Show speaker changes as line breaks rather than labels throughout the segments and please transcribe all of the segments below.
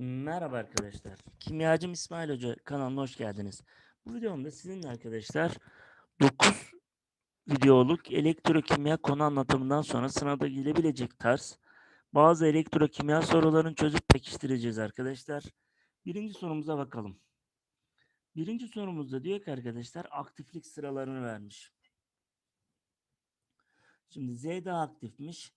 Merhaba arkadaşlar. Kimyacım İsmail Hoca kanalına hoş geldiniz. Bu videomda sizinle arkadaşlar 9 videoluk elektrokimya konu anlatımından sonra sınavda gelebilecek tarz bazı elektrokimya sorularını çözüp pekiştireceğiz arkadaşlar. Birinci sorumuza bakalım. Birinci sorumuzda diyor ki arkadaşlar aktiflik sıralarını vermiş. Şimdi Z daha aktifmiş.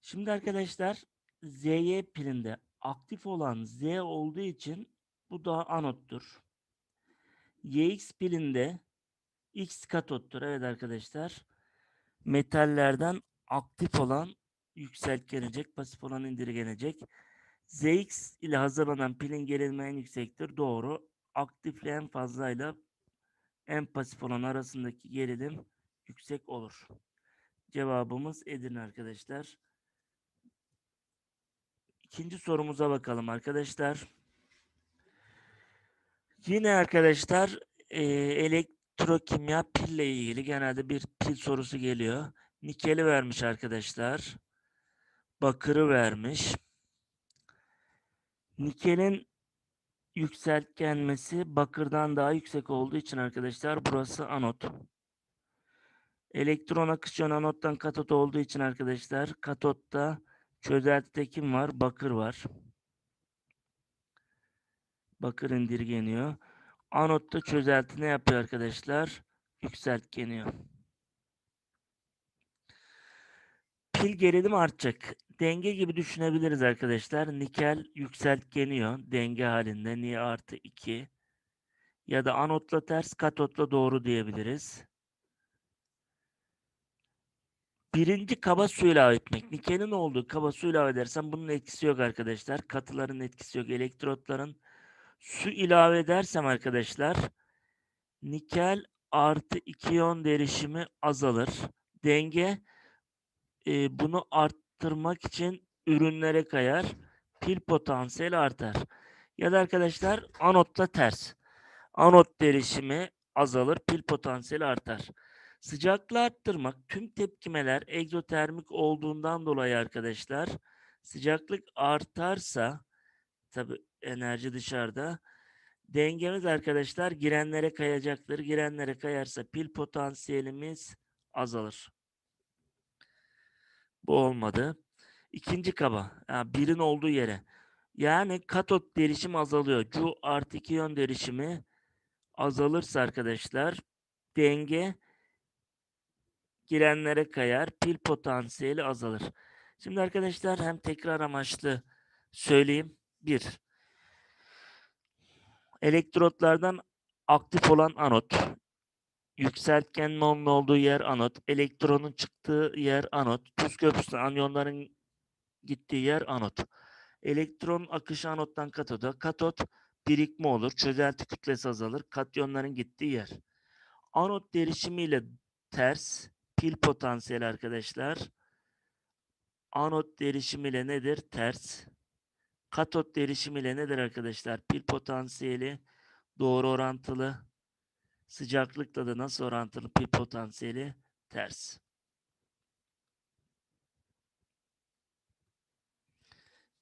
Şimdi arkadaşlar Z'ye pilinde aktif olan Z olduğu için bu da anottur. YX pilinde X katottur. Evet arkadaşlar. Metallerden aktif olan yükseltgenecek, pasif olan indirgenecek. ZX ile hazırlanan pilin gerilme en yüksektir. Doğru. Aktifle en fazlayla en pasif olan arasındaki gerilim yüksek olur. Cevabımız Edirne arkadaşlar. İkinci sorumuza bakalım arkadaşlar. Yine arkadaşlar e, elektrokimya pille ilgili genelde bir pil sorusu geliyor. Nikeli vermiş arkadaşlar. Bakırı vermiş. Nikelin yükseltgenmesi bakırdan daha yüksek olduğu için arkadaşlar burası anot. Elektron yönü anottan katot olduğu için arkadaşlar katotta çözeltide kim var? Bakır var. Bakır indirgeniyor. Anotta çözelti ne yapıyor arkadaşlar? Yükseltgeniyor. Pil gerilim artacak. Denge gibi düşünebiliriz arkadaşlar. Nikel yükseltgeniyor. Denge halinde. Ni artı 2. Ya da anotla ters, katotla doğru diyebiliriz. Birinci kaba su ilave etmek. Nikelin olduğu kaba su ilave edersen bunun etkisi yok arkadaşlar. Katıların etkisi yok. Elektrotların su ilave edersem arkadaşlar nikel artı 2 iyon derişimi azalır. Denge e, bunu arttırmak için ürünlere kayar. Pil potansiyeli artar. Ya da arkadaşlar anotla ters. Anot derişimi azalır. Pil potansiyeli artar. Sıcaklığı arttırmak tüm tepkimeler egzotermik olduğundan dolayı arkadaşlar sıcaklık artarsa tabi enerji dışarıda dengemiz arkadaşlar girenlere kayacaktır. Girenlere kayarsa pil potansiyelimiz azalır. Bu olmadı. İkinci kaba. Yani birin olduğu yere. Yani katot derişim azalıyor. Cu artı 2 yön derişimi azalırsa arkadaşlar denge girenlere kayar. Pil potansiyeli azalır. Şimdi arkadaşlar hem tekrar amaçlı söyleyeyim. Bir, elektrotlardan aktif olan anot, yükseltgenin onun olduğu yer anot, elektronun çıktığı yer anot, tuz köprüsü anyonların gittiği yer anot. Elektron akışı anottan katoda, katot birikme olur, çözelti kütlesi azalır, katyonların gittiği yer. Anot derişimiyle ters, pil potansiyeli arkadaşlar. Anot derişimiyle nedir? Ters. Katot derişimiyle nedir arkadaşlar? Pil potansiyeli doğru orantılı. Sıcaklıkla da nasıl orantılı? Pil potansiyeli ters.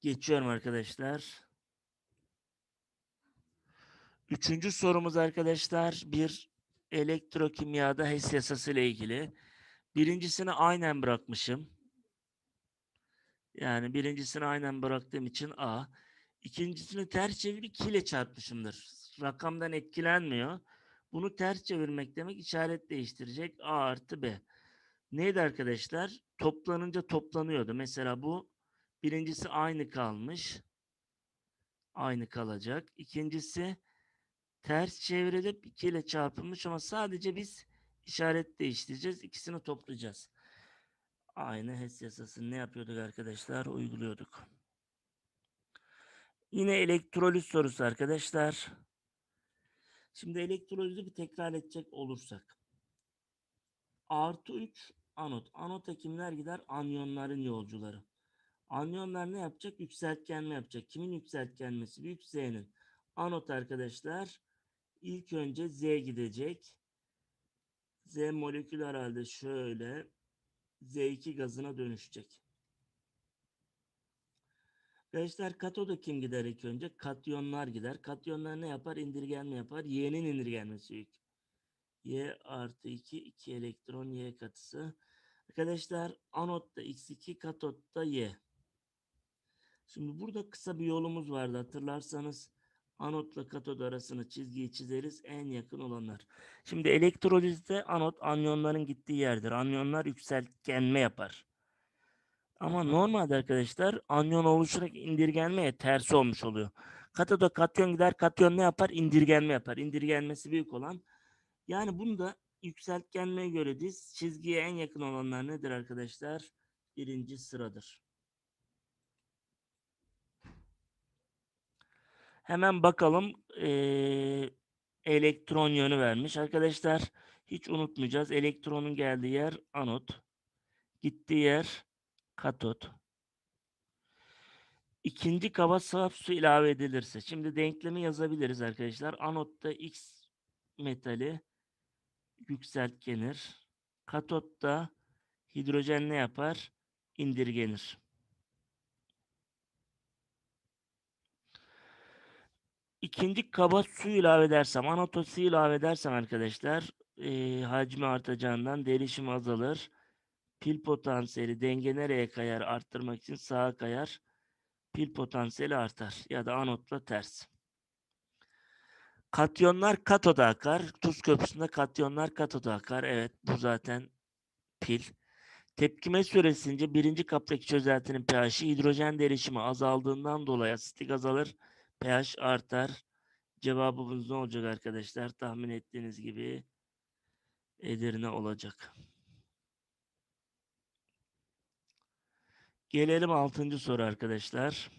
Geçiyorum arkadaşlar. Üçüncü sorumuz arkadaşlar bir elektrokimyada HES yasası ile ilgili. Birincisini aynen bırakmışım. Yani birincisini aynen bıraktığım için A. İkincisini ters çevirip 2 ile çarpmışımdır. Rakamdan etkilenmiyor. Bunu ters çevirmek demek işaret değiştirecek. A artı B. Neydi arkadaşlar? Toplanınca toplanıyordu. Mesela bu birincisi aynı kalmış. Aynı kalacak. İkincisi ters çevrilip 2 ile çarpılmış ama sadece biz işaret değiştireceğiz. İkisini toplayacağız. Aynı HES yasasını ne yapıyorduk arkadaşlar? Uyguluyorduk. Yine elektroliz sorusu arkadaşlar. Şimdi elektrolizi bir tekrar edecek olursak. Artı 3 anot. Anota kimler gider? Anyonların yolcuları. Anyonlar ne yapacak? Yükseltgenme yapacak. Kimin yükseltgenmesi? Büyük Z'nin. Anot arkadaşlar ilk önce Z gidecek. Z moleküler halde şöyle Z2 gazına dönüşecek. Arkadaşlar katoda kim gider ilk önce? Katyonlar gider. Katyonlar ne yapar? İndirgenme yapar. Y'nin indirgenmesi yük. Y artı 2, 2 elektron Y katısı. Arkadaşlar anotta X2, katotta Y. Şimdi burada kısa bir yolumuz vardı hatırlarsanız. Anotla katod arasını çizgiyi çizeriz en yakın olanlar. Şimdi elektrolizde anot anyonların gittiği yerdir. Anyonlar yükseltgenme yapar. Ama normalde arkadaşlar anyon oluşarak indirgenmeye tersi olmuş oluyor. Katoda katyon gider katyon ne yapar? İndirgenme yapar. İndirgenmesi büyük olan. Yani bunu da yükseltgenmeye göre diz çizgiye en yakın olanlar nedir arkadaşlar? Birinci sıradır. Hemen bakalım eee, elektron yönü vermiş. Arkadaşlar hiç unutmayacağız. Elektronun geldiği yer anot. Gittiği yer katot. İkinci kaba saf su ilave edilirse. Şimdi denklemi yazabiliriz arkadaşlar. Anotta X metali yükseltgenir. Katotta hidrojen ne yapar? İndirgenir. İkinci kaba su ilave edersem, anota su ilave edersem arkadaşlar eee, hacmi artacağından derişim azalır. Pil potansiyeli denge nereye kayar arttırmak için sağa kayar. Pil potansiyeli artar ya da anotla ters. Katyonlar katoda akar. Tuz köprüsünde katyonlar katoda akar. Evet bu zaten pil. Tepkime süresince birinci kaptaki çözeltinin pH'i hidrojen derişimi azaldığından dolayı asitlik azalır. pH artar. Cevabımız ne olacak arkadaşlar? Tahmin ettiğiniz gibi Edirne olacak. Gelelim altıncı soru arkadaşlar.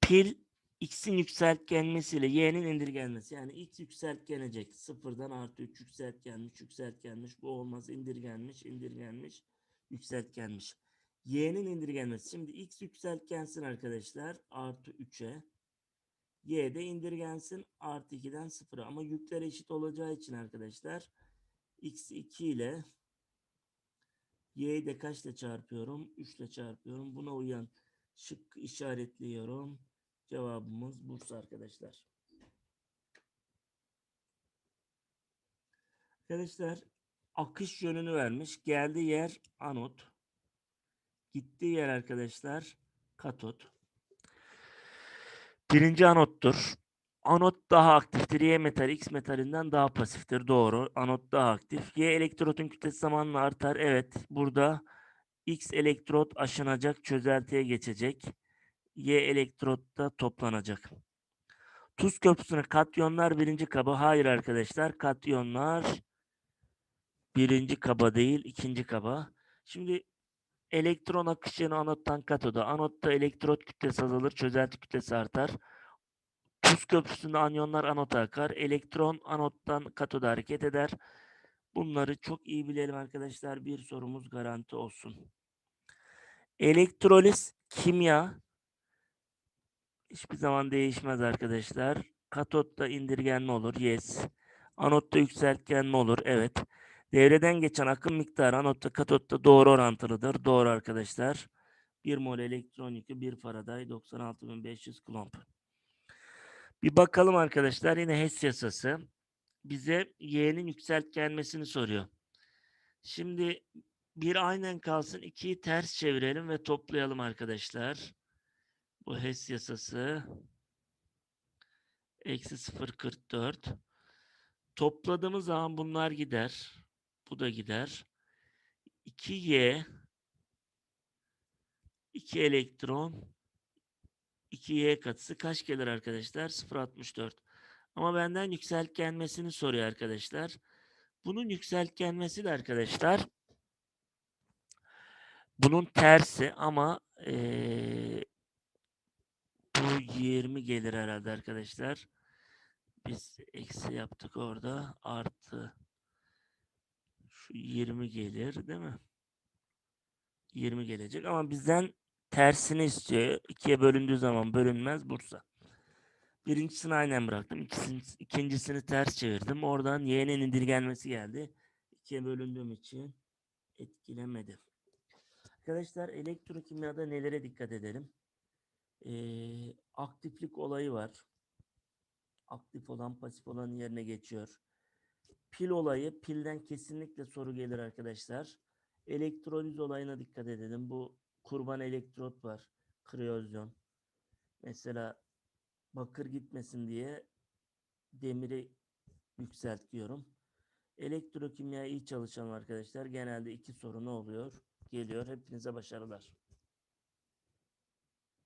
Pil x'in yükseltgenmesiyle y'nin indirgenmesi. Yani x yükseltgenecek. Sıfırdan artı 3 yükseltgenmiş, yükseltgenmiş. Bu olmaz. indirgenmiş, indirgenmiş, yükseltgenmiş. Y'nin indirgenmesi. Şimdi x yükseltgensin arkadaşlar. Artı 3'e. y de indirgensin. Artı 2'den 0'a. Ama yükler eşit olacağı için arkadaşlar. x 2 ile y'yi de kaçla çarpıyorum? 3 ile çarpıyorum. Buna uyan şık işaretliyorum. Cevabımız Bursa arkadaşlar. Arkadaşlar akış yönünü vermiş. Geldiği yer anot. Gittiği yer arkadaşlar katot. Birinci anottur. Anot daha aktiftir. Y metal X metalinden daha pasiftir. Doğru. Anot daha aktif. Y elektrotun kütlesi zamanla artar. Evet. Burada X elektrot aşınacak. Çözeltiye geçecek. Y elektrotta toplanacak. Tuz köprüsüne katyonlar birinci kaba. Hayır arkadaşlar. Katyonlar birinci kaba değil. ikinci kaba. Şimdi elektron akışını anottan katoda. Anotta elektrot kütlesi azalır. Çözelti kütlesi artar. Tuz köprüsünde anyonlar anota akar. Elektron anottan katoda hareket eder. Bunları çok iyi bilelim arkadaşlar. Bir sorumuz garanti olsun. Elektroliz kimya hiçbir zaman değişmez arkadaşlar. Katotta indirgenme olur. Yes. Anotta yükseltgenme olur. Evet. Devreden geçen akım miktarı anotta katotta doğru orantılıdır. Doğru arkadaşlar. 1 mol elektron yükü 1 Faraday 96500 Coulomb. Bir bakalım arkadaşlar yine HES yasası. Bize Y'nin yükseltgenmesini soruyor. Şimdi bir aynen kalsın. ikiyi ters çevirelim ve toplayalım arkadaşlar. Bu HES yasası. Eksi 0.44. Topladığımız zaman bunlar gider. Bu da gider. 2Y 2 elektron 2Y katısı kaç gelir arkadaşlar? 0.64. Ama benden yükseltgenmesini soruyor arkadaşlar. Bunun yükseltgenmesi de arkadaşlar bunun tersi ama eee, bu 20 gelir herhalde arkadaşlar. Biz eksi yaptık orada. Artı şu 20 gelir değil mi? 20 gelecek ama bizden tersini istiyor. İkiye bölündüğü zaman bölünmez Bursa. Birincisini aynen bıraktım. İkisini, ikincisini ters çevirdim. Oradan y'nin indirgenmesi geldi. İkiye bölündüğüm için etkilemedi. Arkadaşlar elektrokimyada nelere dikkat edelim? Ee, aktiflik olayı var. Aktif olan pasif olan yerine geçiyor. Pil olayı, pilden kesinlikle soru gelir arkadaşlar. Elektroliz olayına dikkat edelim. Bu kurban elektrot var. Kriyozyon. Mesela bakır gitmesin diye demiri yükseltiyorum. Elektrokimya iyi çalışan arkadaşlar. Genelde iki soru ne oluyor? Geliyor. Hepinize başarılar.